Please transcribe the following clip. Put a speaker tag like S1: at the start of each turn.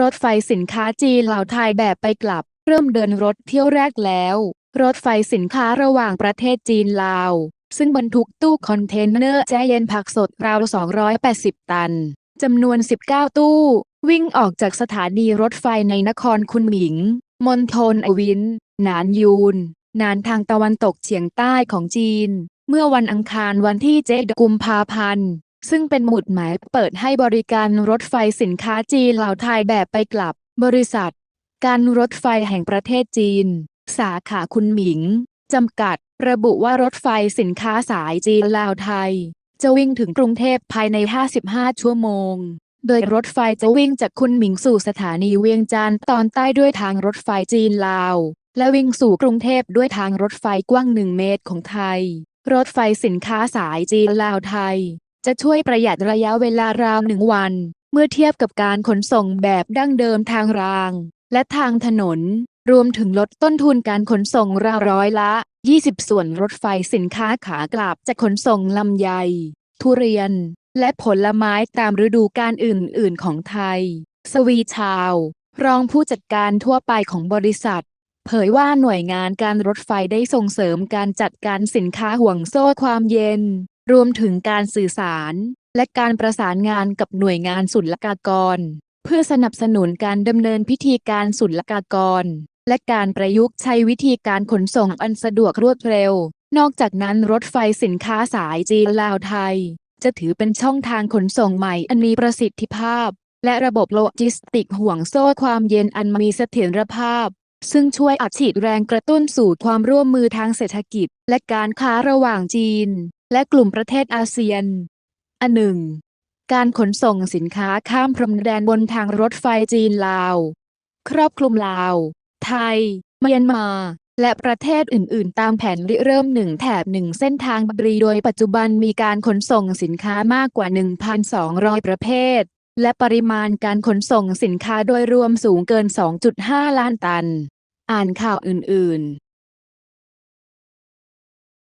S1: รถไฟสินค้าจีนลาวไทยแบบไปกลับ เริ่มเดินรถเที่ยวแรกแล้ว รถไฟสินค้าระหว่างประเทศจีนลาว ซึ่งบรรทุกตู้คอนเทนเนอร์แช่เย็นผักสดราว 280 ตันจำนวน 19 ตู้ วิ่งออกจากสถานีรถไฟในนครคุนหมิง มณฑลอวิน หนานยูน นานทางตะวันตกเฉียงใต้ของจีน เมื่อวันอังคารวันที่ 7 กุมภาพันธ์ ซึ่งเป็นหมุดหมายเปิดให้บริการรถไฟสินค้าจีนลาวไทยแบบไปกลับ บริษัท การรถไฟแห่งประเทศจีน สาขาคุนหมิง จำกัด ระบุว่ารถไฟสินค้าสายจีนลาวไทย จะวิ่งถึงกรุงเทพภายใน 55 ชั่วโมง โดยรถไฟจะวิ่งจากคุนหมิงสู่สถานีเวียงจันทร์ตอนใต้ด้วยทางรถไฟจีนลาว และวิ่งสู่กรุงเทพด้วยทางรถไฟกว้าง 1 เมตรของไทย รถไฟสินค้าสายจีนลาวไทย จะช่วยประหยัดระยะเวลาราวหนึ่งวัน เมื่อเทียบกับการขนส่งแบบดั้งเดิมทางราง และทางถนน รวมถึงลดต้นทุนการขนส่งราวร้อยละ 20 ส่วนรถไฟสินค้าขากลับจะขนส่งลำไย ทุเรียน และผลไม้ตามฤดูกาลอื่น ๆ ของไทย สวีชาว รองผู้จัดการทั่วไปของบริษัทเผยว่าหน่วยงานการรถไฟได้ส่งเสริมการจัดการสินค้าห่วงโซ่ความเย็น รวมถึงการสื่อสารและการประสานงานกับหน่วยงานศุลกากร เพื่อสนับสนุนการดำเนินพิธีการศุลกากร และการประยุกต์ใช้วิธีการขนส่งอันสะดวกรวดเร็ว นอกจากนั้นรถไฟสินค้าสายจีนลาวไทย จะถือเป็นช่องทางขนส่งใหม่อันมีประสิทธิภาพ และระบบโลจิสติกห่วงโซ่ความเย็นอันมีเสถียรภาพ ซึ่งช่วยอัดฉีดแรงกระตุ้นสู่ความร่วมมือทางเศรษฐกิจ และการค้าระหว่างจีน และกลุ่มประเทศอาเซียน อันหนึ่ง การขนส่งสินค้าข้ามพรมแดนบนทางรถไฟจีนลาว ครอบคลุมลาว ไทย เมียนมา และประเทศอื่น ๆ ตามแผนริเริ่มหนึ่งแถบหนึ่งเส้นทางบรีโดยปัจจุบันมีการขนส่งสินค้ามากกว่า 1,200 ประเภท และปริมาณการขนส่งสินค้าโดยรวมสูงเกิน 2.5 ล้านตัน อ่านข่าวอื่น ๆ